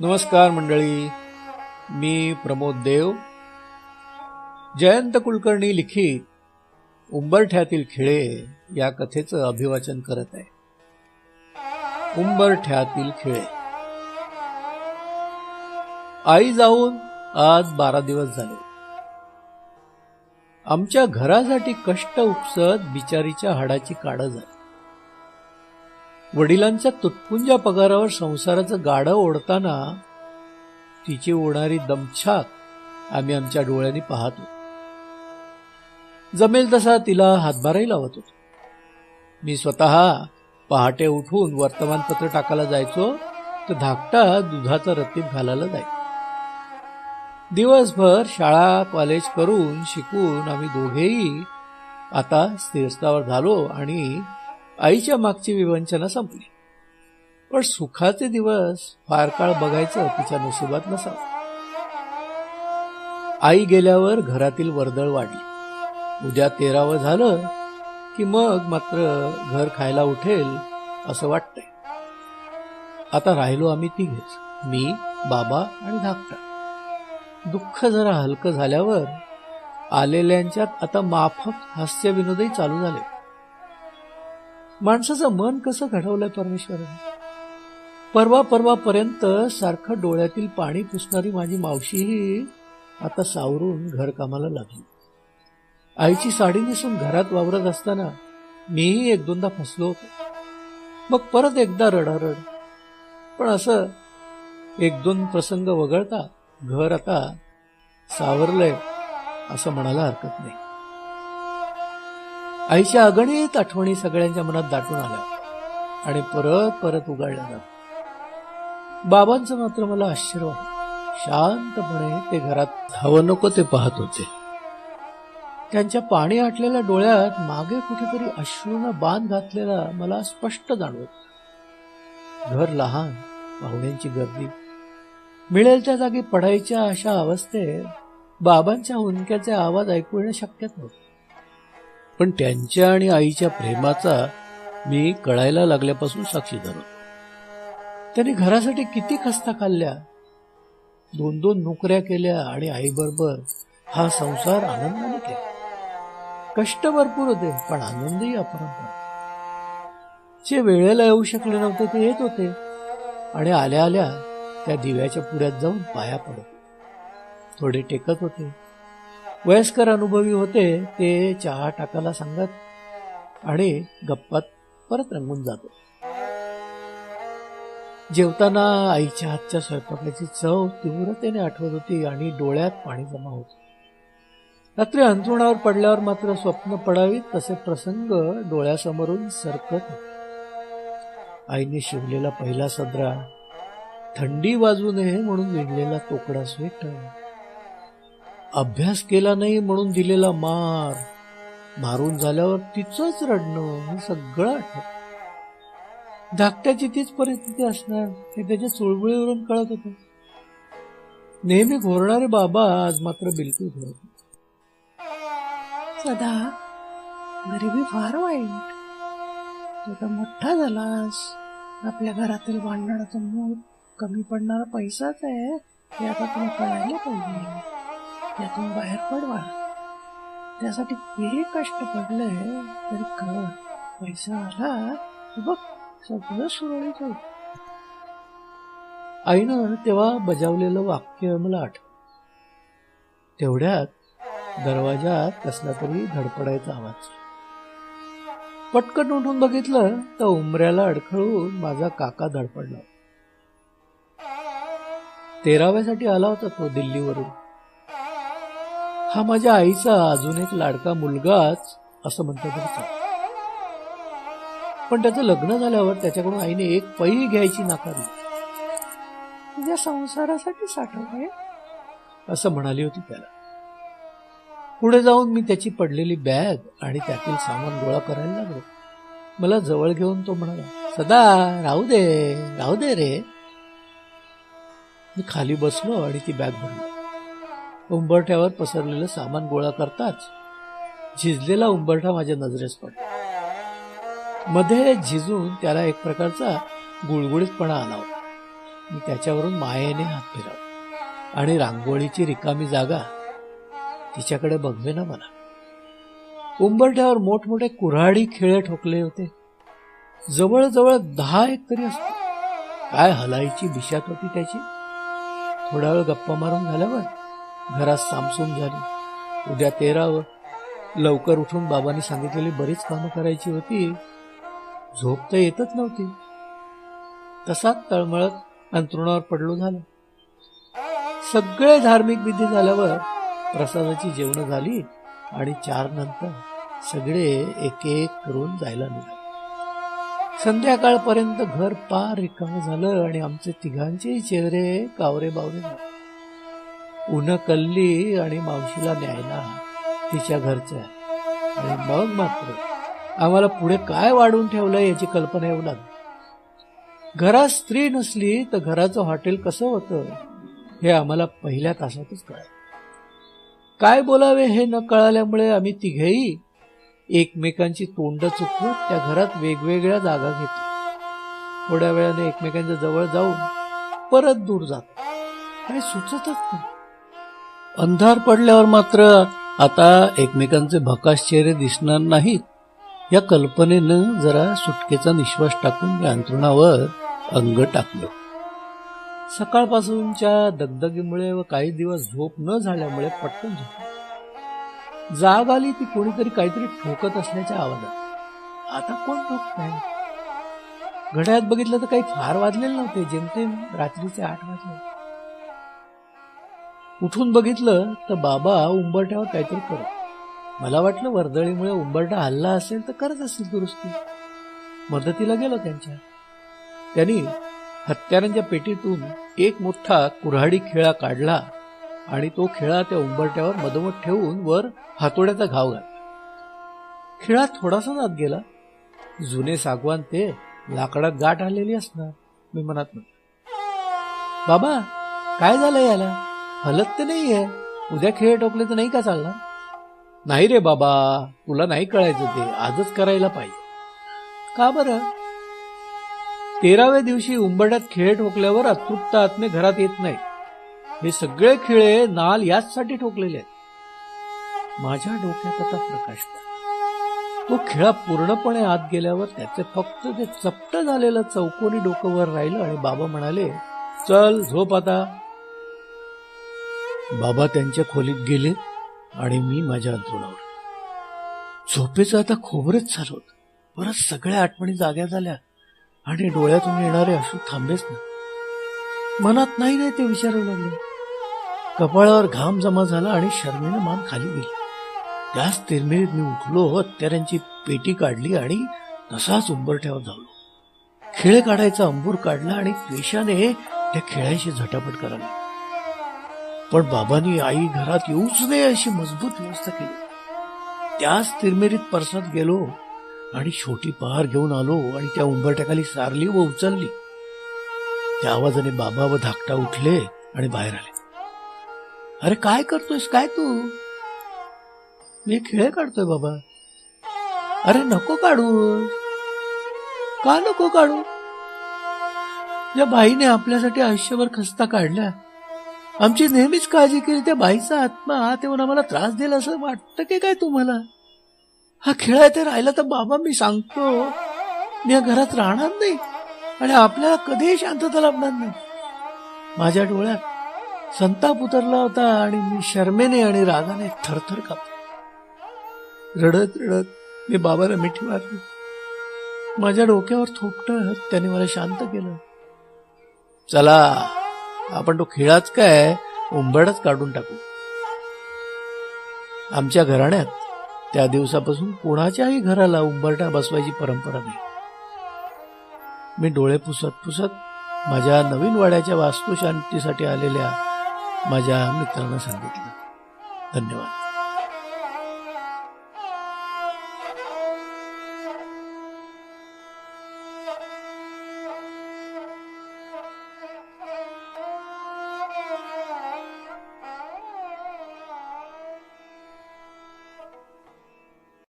नमस्कार मंडळी. मी प्रमोद देव. जयंत कुलकर्णी लिखित उंबरठ्यातील खिळे या कथेचं अभिवाचन करत आहे. उंबरठ्यातील खिळे. आई जाऊन आज बारा दिवस झाले. आमच्या घरासाठी कष्ट उपसत बिचारीच्या हाडाची काढ झाली. वडिलांच्या तुटपुंजा पगारावर संसाराचं गाडं ओढताना तिची ओढणारी दमछाक आम्ही आमच्या डोळ्यांनी पाहतो. जमेल तसा तिला हातभारही लावत होतो. मी स्वतः पहाटे उठून वर्तमानपत्र टाकायला जायचो तर धाकटा दुधाचा रत्तीत घालायला जायचो दिवसभर शाळा कॉलेज करून शिकून आम्ही दोघेही आता स्थिरस्थावर झालो आणि आईच्या मागची विवंचना संपली. पण सुखाचे दिवस फार काळ बघायचं तिच्या नशिबात नसावं. आई गेल्यावर घरातील वर्दळ वाढली. उद्या तेरावं झालं की मग मात्र घर खायला उठेल असं वाटतंय. आता राहिलो आम्ही तिघेच मी बाबा आणि धाकटा. दुःख जरा हलकं झाल्यावर आलेल्यांच्यात आता माफक हास्य विनोदही चालू झाले. माणसाचं मन कसं घडवलंय परमेश्वराने? परवा परवापर्यंत सारखं डोळ्यातील पाणी पुसणारी माझी मावशीही आता सावरून घरकामाला लागली. आईची साडी नेसून घरात वावरत असताना मीही एक दोनदा फसलो होतो. मग परत एकदा रडारड. पण असं एक दोन प्रसंग वगळता घर आता सावरलंय असं म्हणायला हरकत नाही. आईच्या अगणित आठवणी सगळ्यांच्या मनात दाटून आल्या आणि परत परत उघडल्या जात. बाबांचं मात्र मला आश्चर्य शांतपणे ते घरात हवं नको ते पाहत होते. त्यांच्या पाणी आटलेल्या डोळ्यात मागे कुठेतरी अश्रूनं बांध घातलेला मला स्पष्ट जाणवत घर लहान पाहुण्यांची गर्दी. मिळेल त्या जागी पडायच्या अशा अवस्थेत बाबांच्या हुंक्याचे आवाज ऐकू येणं शक्यच नव्हतं. पण त्यांच्या आणि आईच्या प्रेमाचा मी कळायला लागल्यापासून साक्षीदार होतो त्यांनी घरासाठी किती खस्ता खाल्ल्या? दोन दोन नोकऱ्या केल्या आणि आईबरोबर हा संसार आनंदाने केला. कष्ट भरपूर होते पण आनंदही अपरंपार जे वेळेला येऊ शकले नव्हते ते येत होते. आणि आल्या आल्या त्या दिव्याच्या पुढ्यात जाऊन पाया पडत थोडे टेकत होते. वयस्कर अनुभवी होते ते चहा टाकायला सांगत आणि गप्पात परत रंगून जातो. जेवताना आईच्या हातच्या स्वयंपाकाची चव तीव्रतेने आठवत होती आणि डोळ्यात पाणी जमा होत रात्री अंथरुणावर पडल्यावर मात्र स्वप्न पडावीत तसे प्रसंग डोळ्यासमोरून सरकत आईने शिवलेला पहिला सदरा थंडी वाजू नये म्हणून विणलेला तोकडा स्वेटर अभ्यास केला नाही म्हणून दिलेला मार. मारून झाल्यावर तिचंच रडणं हे सगळं आठवत धाकट्याची तीच परिस्थिती असणार हे त्याच्या चुळबुळीवरून कळत होतं. नेहमी घोरणारे बाबा आज मात्र बिलकुल घोरत सदा गरिबी फार वाईट. तू तर मोठा झालास. आपल्या घरातील भांडणाचं मूळ कमी पडणारा पैसाच आहे हे आता तुला कळायला पाहिजे. त्यातून बाहेर पडवा. त्यासाठी किती कष्ट पडले तरी कळ पैसा आला बघ सगळं सुरळीत होईल. आईनं तेव्हा बजावलेलं वाक्य मला आठ तेवढ्यात दरवाजात कसला तरी धडपडायचा आवाज. पटकन उठून बघितलं तर उमऱ्याला अडखळून माझा काका धडपडला. तेराव्यासाठी आला होता तो दिल्लीवरून. हा माझ्या आईचा अजून एक लाडका मुलगाच असं म्हणतो तरी पण त्याचं लग्न झाल्यावर त्याच्याकडून आईने एक पै घ्यायची नाकारली. तुझ्या संसारासाठी साठवले असं म्हणाली होती त्याला. पुढे जाऊन मी त्याची पडलेली बॅग आणि त्यातील सामान गोळा करायला लागलो. मला जवळ घेऊन तो म्हणाला सदा राहू दे राहू दे रे. मी खाली बसलो आणि ती बॅग भरली. उंबरठ्यावर पसरलेलं सामान गोळा करताच झिजलेला उंबरठा माझ्या नजरेस पडला. मध्ये झिजून त्याला एक प्रकारचा गुळगुळीतपणा आला होता. मी त्याच्यावरून मायेने हात फिरवला. आणि रांगोळीची रिकामी जागा तिच्याकडे बघवे ना मला. उंबरठ्यावर मोठमोठे कुऱ्हाडी खिळे ठोकले होते. जवळजवळ दहा एक तरी असतो काय हलायची दिशात होती त्याची? थोडा वेळ गप्पा मारून झाल्यावर घरात सामसूम झाली. उद्या तेरावं. लवकर उठून बाबांनी सांगितलेली बरीच कामं करायची होती. झोप तर येतच नव्हती. तसाच तळमळत अंतरुणावर पडलो झालं. सगळे धार्मिक विधी झाल्यावर प्रसादाची जेवणं झाली आणि चार नंतर सगळे एक एक करून जायला निघाले. संध्याकाळपर्यंत घर पार रिकाम झालं आणि आमचे तिघांचेही चेहरे कावरे बावरे झाले. उन्ह कल्ली आणि मावशीला न्यायला तिच्या घरच्या. आणि मग मात्र आम्हाला पुढे काय वाढून ठेवलं याची कल्पना येऊ लागली. घरात स्त्री नसली तर घराचं हॉटेल कसं होतं हे आम्हाला पहिल्या तासातच कळलं. काय बोलावे हे न कळाल्यामुळे आम्ही तिघेही एकमेकांची तोंड चुकवून त्या घरात वेगवेगळ्या जागा घेतो थोड्या वेळाने एकमेकांच्या जवळ जाऊन परत दूर जात. आणि सुचतच नाही. अंधार पडल्यावर मात्र आता एकमेकांचे भकास चेहरे दिसणार नाहीत. या कल्पनेनं जरा सुटकेचा निश्वास टाकून मी अंग टाकलं. सकाळपासूनच्या दगदगीमुळे व काही दिवस झोप न झाल्यामुळे पटकन झोप जाग आली ती कोणीतरी काहीतरी ठोकत असल्याच्या आवाजात. आता कोण ठोकत नाही बघितलं तर काही फार वाजलेले नव्हते जेमतेम रात्रीचे आठ वाजले. उठून बघितलं तर बाबा उंबरठ्यावर काहीतरी करत. मला वाटलं वर्दळीमुळे उंबरठा हल्ला असेल तर करत असेल दुरुस्ती. मदतीला गेलो त्यांच्या. त्यांनी हत्यारांच्या पेटीतून एक मोठा कुऱ्हाडी खेळा काढला आणि तो खेळा त्या उंबरट्यावर मधोमध ठेवून वर हातोड्याचा घाव घातला. खेळा थोडासा आत गेला. जुने सागवान ते लाकडात गाठ आलेली असणार मी मनात म्हटलं. बाबा काय झालं याला? हलत ते नाहीये. उद्या खेळ टोकले तर नाही का चालणार? नाही रे बाबा तुला नाही कळायचं ते. आजच करायला पाहिजे. का बरं? तेराव्या दिवशी उंबरड्यात खेळ ठोकल्यावर अतृप्त आत्मे घरात येत नाही हे सगळे खिळे नाल याचसाठी ठोकलेले आहेत. माझ्या डोक्यात आता प्रकाश तो खेळा पूर्णपणे आत गेल्यावर त्याचे फक्त ते चपट झालेलं चौकोनी डोकं वर राहिलं आणि बाबा म्हणाले चल झोप आता. बाबा त्यांच्या खोलीत गेले आणि मी माझ्या अंतरुणावर झोपेचं आता खोबरच झालं होत. परत सगळ्या आठवणी जाग्या झाल्या आणि डोळ्यातून येणारे अश्रू थांबेच ना. मनात नाही नाही ते विचारू लागले. कपाळावर घाम जमा झाला आणि शर्मेनं मान खाली गेली. त्याच तिरमिरीत मी उठलो हत्यारांची पेटी काढली आणि तसाच उंबरठ्यावर धावलो. खेळ काढायचा अंबूर काढला आणि पेशाने त्या खेळाशी झटापट करायला पण बाबांनी आई घरात येऊच नये अशी मजबूत व्यवस्था केली. त्याच तिरमिरीत परसात गेलो आणि छोटी पहार घेऊन आलो आणि त्या उंबरट्याखाली सारली व उचलली. त्या आवाजाने बाबा व धाकटा उठले आणि बाहेर आले. अरे काय करतोयस? काय तू? मी खेळ काढतोय बाबा. अरे नको काढू. का नको काढू? या बाईने आपल्यासाठी आयुष्यभर खस्ता काढल्या. आमची नेहमीच काळजी केली त्या बाईचा आत्मा हा तेव्हा आम्हाला त्रास दिला असं वाटतं की काय तुम्हाला? हा खेळ आहे ते राहिला तर बाबा मी सांगतो. मी या घरात राहणार नाही आणि आपल्याला कधीही शांतता लाभणार नाही. माझ्या डोळ्यात संताप उतरला होता आणि मी शर्मेने आणि रागाने थरथर कापतो रडत रडत मी बाबाला मिठी मारली. माझ्या डोक्यावर थोपटत त्याने मला शांत केलं. चला आपण तो खिळाच काय उंबरडच काढून टाकू. आमच्या घराण्यात त्या दिवसापासून कोणाच्याही घराला उंबरटा बसवायची परंपरा नाही. मी डोळे पुसत पुसत माझ्या नवीन वाड्याच्या वास्तुशांतीसाठी आलेल्या माझ्या मित्रांना सांगितलं. धन्यवाद.